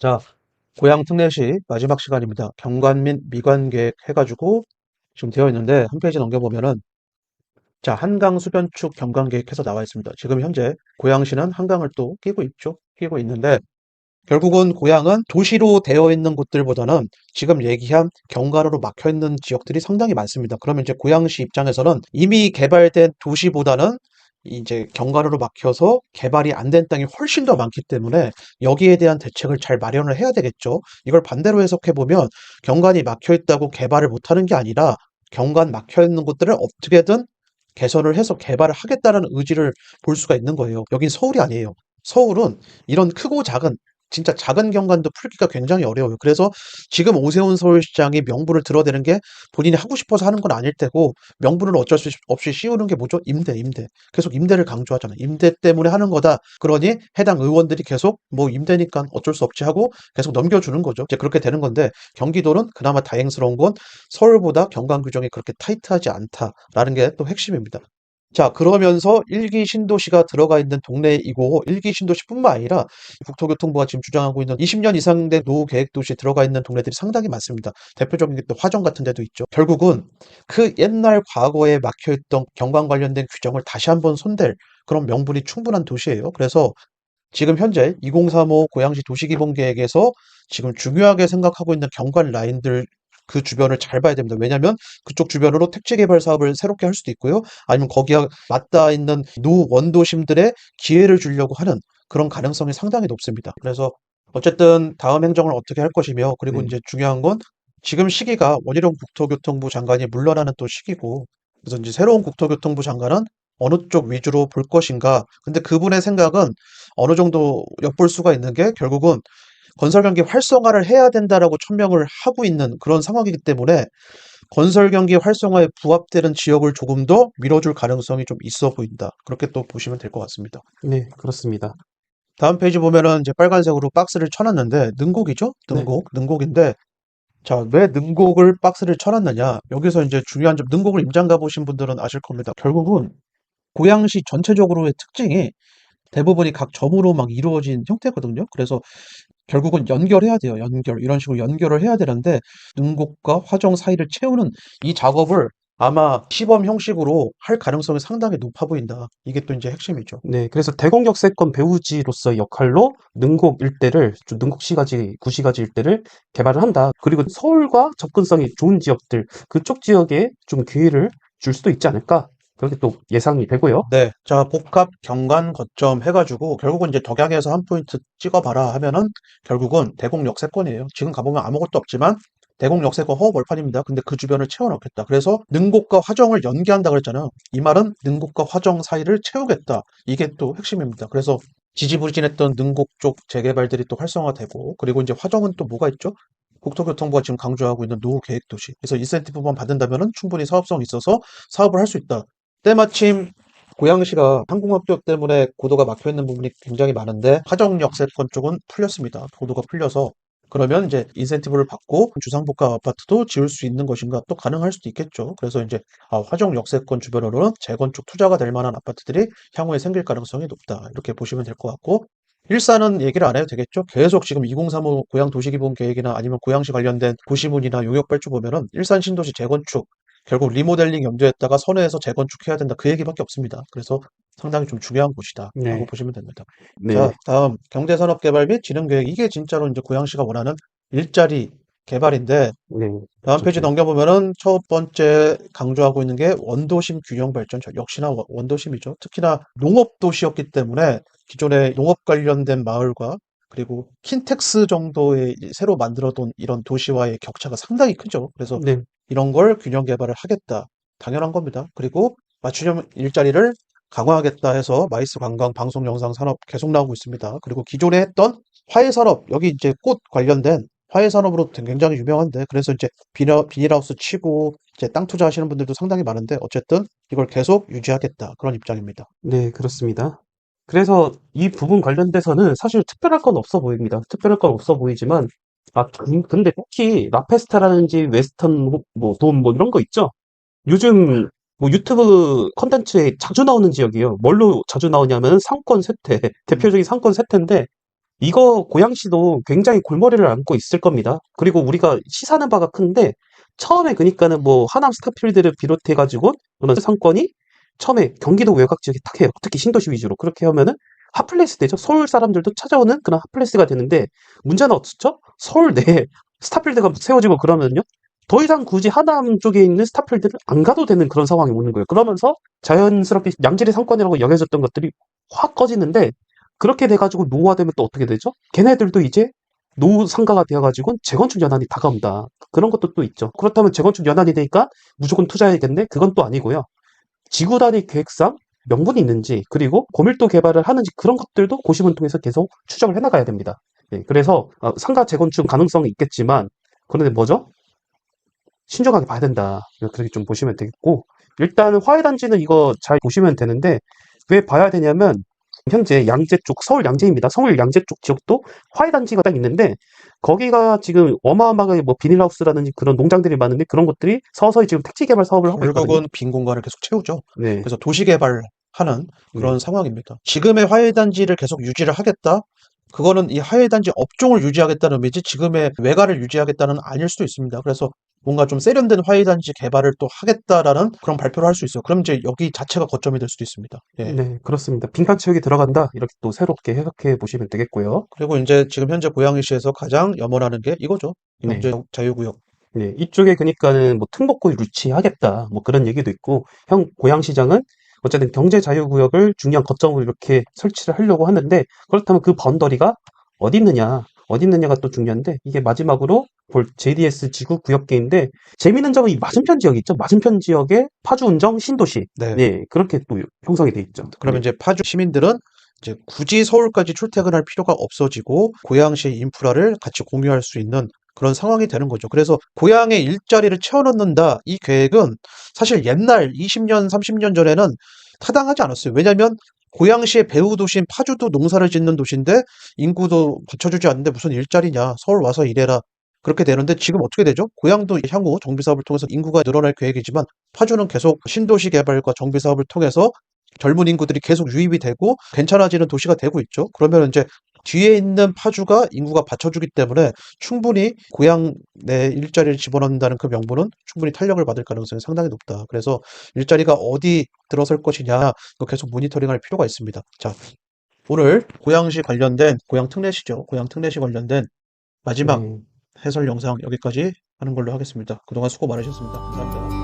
자, 고향 특례시 마지막 시간입니다. 경관 및 미관 계획 해가지고 지금 되어 있는데 한 페이지 넘겨보면은 자, 한강 수변축 경관 계획해서 나와 있습니다. 지금 현재 고양시는 한강을 또 끼고 있죠. 끼고 있는데 결국은 고향은 도시로 되어 있는 곳들보다는 지금 얘기한 경가로로 막혀 있는 지역들이 상당히 많습니다. 그러면 이제 고양시 입장에서는 이미 개발된 도시보다는 이제 경가로로 막혀서 개발이 안 된 땅이 훨씬 더 많기 때문에 여기에 대한 대책을 잘 마련을 해야 되겠죠. 이걸 반대로 해석해 보면 경관이 막혀 있다고 개발을 못 하는 게 아니라 경관 막혀 있는 곳들을 어떻게든 개선을 해서 개발을 하겠다라는 의지를 볼 수가 있는 거예요. 여긴 서울이 아니에요. 서울은 이런 크고 작은 진짜 작은 경관도 풀기가 굉장히 어려워요. 그래서 지금 오세훈 서울시장이 명분을 들어대는 게 본인이 하고 싶어서 하는 건 아닐 테고 명분을 어쩔 수 없이 씌우는 게 뭐죠? 임대, 임대. 계속 임대를 강조하잖아요. 임대 때문에 하는 거다. 그러니 해당 의원들이 계속 뭐 임대니까 어쩔 수 없지 하고 계속 넘겨주는 거죠. 이제 그렇게 되는 건데 경기도는 그나마 다행스러운 건 서울보다 경관 규정이 그렇게 타이트하지 않다라는 게 또 핵심입니다. 자, 그러면서 일기 신도시가 들어가 있는 동네이고 일기 신도시뿐만 아니라 국토교통부가 지금 주장하고 있는 20년 이상 된 노후 계획 도시에 들어가 있는 동네들이 상당히 많습니다. 대표적인 게 또 화정 같은 데도 있죠. 결국은 그 옛날 과거에 막혀 있던 경관 관련된 규정을 다시 한번 손댈 그런 명분이 충분한 도시예요. 그래서 지금 현재 2035 고양시 도시기본계획에서 지금 중요하게 생각하고 있는 경관 라인들 그 주변을 잘 봐야 됩니다. 왜냐하면 그쪽 주변으로 택지 개발 사업을 새롭게 할 수도 있고요. 아니면 거기에 맞닿아 있는 노 원도심들의 기회를 주려고 하는 그런 가능성이 상당히 높습니다. 그래서 어쨌든 다음 행정을 어떻게 할 것이며 그리고 네. 이제 중요한 건 지금 시기가 원희룡 국토교통부 장관이 물러나는 또 시기고 그래서 이제 새로운 국토교통부 장관은 어느 쪽 위주로 볼 것인가. 근데 그분의 생각은 어느 정도 엿볼 수가 있는 게 결국은 건설 경기 활성화를 해야 된다라고 천명을 하고 있는 그런 상황이기 때문에 건설 경기 활성화에 부합되는 지역을 조금 더 밀어줄 가능성이 좀 있어 보인다. 그렇게 또 보시면 될 것 같습니다. 네, 그렇습니다. 다음 페이지 보면은 이제 빨간색으로 박스를 쳐놨는데 능곡이죠? 네. 능곡, 능곡인데 자, 왜 능곡을 박스를 쳐놨느냐? 여기서 이제 중요한 점, 능곡을 임장 가보신 분들은 아실 겁니다. 결국은 고양시 전체적으로의 특징이 대부분이 각 점으로 막 이루어진 형태거든요. 그래서 결국은 연결해야 돼요. 연결. 이런 식으로 연결을 해야 되는데 능곡과 화정 사이를 채우는 이 작업을 아마 시범 형식으로 할 가능성이 상당히 높아 보인다. 이게 또 이제 핵심이죠. 네, 그래서 대공격세권 배후지로서의 역할로 능곡 일대를, 좀 능곡 시가지, 구시가지 일대를 개발을 한다. 그리고 서울과 접근성이 좋은 지역들, 그쪽 지역에 좀 기회를 줄 수도 있지 않을까. 그렇게 또 예상이 되고요. 네. 자, 복합 경관 거점 해가지고 결국은 이제 덕양에서 한 포인트 찍어봐라 하면은 결국은 대곡 역세권이에요. 지금 가보면 아무것도 없지만 대곡 역세권 허허 벌판입니다. 근데 그 주변을 채워넣겠다. 그래서 능곡과 화정을 연계한다 그랬잖아요. 이 말은 능곡과 화정 사이를 채우겠다. 이게 또 핵심입니다. 그래서 지지부진했던 능곡 쪽 재개발들이 또 활성화되고 그리고 이제 화정은 또 뭐가 있죠? 국토교통부가 지금 강조하고 있는 노후 계획 도시. 그래서 인센티브만 받는다면은 충분히 사업성이 있어서 사업을 할 수 있다. 때마침 고양시가 항공학교 때문에 고도가 막혀 있는 부분이 굉장히 많은데 화정역 세권 쪽은 풀렸습니다. 고도가 풀려서 그러면 이제 인센티브를 받고 주상복합 아파트도 지을 수 있는 것인가 또 가능할 수도 있겠죠. 그래서 이제 아, 화정 역세권 주변으로는 재건축 투자가 될 만한 아파트들이 향후에 생길 가능성이 높다. 이렇게 보시면 될 것 같고 일산은 얘기를 안 해도 되겠죠. 계속 지금 2035 고양 도시기본 계획이나 아니면 고양시 관련된 도시문이나 용역 발주 보면은 일산 신도시 재건축 결국 리모델링 염두에다가 선회해서 재건축해야 된다. 그 얘기밖에 없습니다. 그래서 상당히 좀 중요한 곳이다. 네. 라고 보시면 됩니다. 네, 자, 다음 경제산업개발 및 진흥계획. 이게 진짜로 이제 고양시가 원하는 일자리 개발인데 네. 다음 페이지 좋죠. 넘겨보면은 첫 번째 강조하고 있는 게 원도심 균형 발전. 저 역시나 원- 원도심이죠. 특히나 농업 도시였기 때문에 기존의 농업 관련된 마을과 그리고 킨텍스 정도의 새로 만들어둔 이런 도시와의 격차가 상당히 크죠. 그래서 네, 이런 걸 균형 개발을 하겠다. 당연한 겁니다. 그리고 맞춤형 일자리를 강화하겠다 해서 마이스 관광 방송 영상 산업 계속 나오고 있습니다. 그리고 기존에 했던 화훼 산업 여기 이제 꽃 관련된 화훼 산업으로 굉장히 유명한데 그래서 이제 비닐, 비닐하우스 치고 이제 땅 투자하시는 분들도 상당히 많은데 어쨌든 이걸 계속 유지하겠다 그런 입장입니다. 네, 그렇습니다. 그래서 이 부분 관련돼서는 사실 특별할 건 없어 보입니다. 특별할 건 없어 보이지만, 아, 근- 근데 특히 라페스타라든지 웨스턴 뭐돔뭐 이런 거 있죠? 요즘 뭐 유튜브 컨텐츠에 자주 나오는 지역이에요. 뭘로 자주 나오냐면 상권 쇠퇴. 대표적인 상권 쇠퇴인데 이거 고양시도 굉장히 골머리를 앓고 있을 겁니다. 그리고 우리가 시사하는 바가 큰데 처음에 그니까는 뭐 하남 스타필드를 비롯해가지고 그런 상권이 처음에 경기도 외곽 지역에 딱 해요. 특히 신도시 위주로 그렇게 하면은 핫플레이스 되죠. 서울 사람들도 찾아오는 그런 핫플레이스가 되는데 문제는 어떻죠? 서울 내에 스타필드가 세워지고 그러면요. 더 이상 굳이 하남 쪽에 있는 스타필드를 안 가도 되는 그런 상황이 오는 거예요. 그러면서 자연스럽게 양질의 상권이라고 여겨졌던 것들이 확 꺼지는데 그렇게 돼가지고 노후화되면 또 어떻게 되죠? 걔네들도 이제 노후 상가가 되어가지고 재건축 연한이 다가온다. 그런 것도 또 있죠. 그렇다면 재건축 연한이 되니까 무조건 투자해야겠네? 그건 또 아니고요. 지구 단위 계획상 명분이 있는지 그리고 고밀도 개발을 하는지 그런 것들도 고심을 통해서 계속 추적을 해나가야 됩니다. 예, 그래서 어, 상가 재건축 가능성이 있겠지만 그런데 뭐죠? 신중하게 봐야 된다. 그렇게 좀 보시면 되겠고 일단 화해단지는 이거 잘 보시면 되는데 왜 봐야 되냐면 현재 양재 쪽 서울 양재입니다. 서울 양재 쪽 지역도 화해단지가 딱 있는데 거기가 지금 어마어마하게 뭐 비닐하우스라든지 그런 농장들이 많은데 그런 것들이 서서히 지금 택지 개발 사업을 하고 있거든요. 결국은 빈 공간을 계속 채우죠. 네. 그래서 도시 개발 하는 그런 상황입니다. 지금의 화훼단지를 계속 유지를 하겠다? 그거는 이 화훼단지 업종을 유지하겠다는 의미지 지금의 외가를 유지하겠다는 아닐 수도 있습니다. 그래서 뭔가 좀 세련된 화훼단지 개발을 또 하겠다라는 그런 발표를 할 수 있어요. 그럼 이제 여기 자체가 거점이 될 수도 있습니다. 예. 네, 그렇습니다. 빈칸 채우기 들어간다. 이렇게 또 새롭게 해석해 보시면 되겠고요. 그리고 이제 지금 현재 고양시에서 가장 염원하는 게 이거죠. 네. 경제 자유구역. 네, 이쪽에 그러니까는 뭐 특목고 유치하겠다. 뭐 그런 얘기도 있고, 형 고양시장은 어쨌든 경제 자유구역을 중요한 거점으로 이렇게 설치를 하려고 하는데, 그렇다면 그 번더리가 어디 있느냐? 어디 있느냐가 또 중요한데, 이게 마지막으로 볼 JDS 지구 구역계인데, 재미있는 점은 이 맞은편 지역 있죠? 맞은편 지역에 파주 운정 신도시. 네. 네, 그렇게 또 형성이 돼 있죠. 그러면 이제 파주 시민들은 이제 굳이 서울까지 출퇴근할 필요가 없어지고 고양시의 인프라를 같이 공유할 수 있는 그런 상황이 되는 거죠. 그래서 고향의 일자리를 채워넣는다 이 계획은 사실 옛날 20년, 30년 전에는 타당하지 않았어요. 왜냐하면 고양시의 배후 도시인 파주도 농사를 짓는 도시인데 인구도 받쳐주지 않는데 무슨 일자리냐 서울 와서 일해라 그렇게 되는데 지금 어떻게 되죠? 고향도 향후 정비 사업을 통해서 인구가 늘어날 계획이지만 파주는 계속 신도시 개발과 정비 사업을 통해서 젊은 인구들이 계속 유입이 되고 괜찮아지는 도시가 되고 있죠. 그러면 이제 뒤에 있는 파주가 인구가 받쳐주기 때문에 충분히 고향 내 일자리를 집어넣는다는 그 명분은 충분히 탄력을 받을 가능성이 상당히 높다. 그래서 일자리가 어디 들어설 것이냐 계속 모니터링할 필요가 있습니다. 자, 오늘 고양시 관련된 고양 특례시죠. 고양 특례시 관련된 마지막 네. 해설 영상 여기까지 하는 걸로 하겠습니다. 그동안 수고 많으셨습니다. 감사합니다.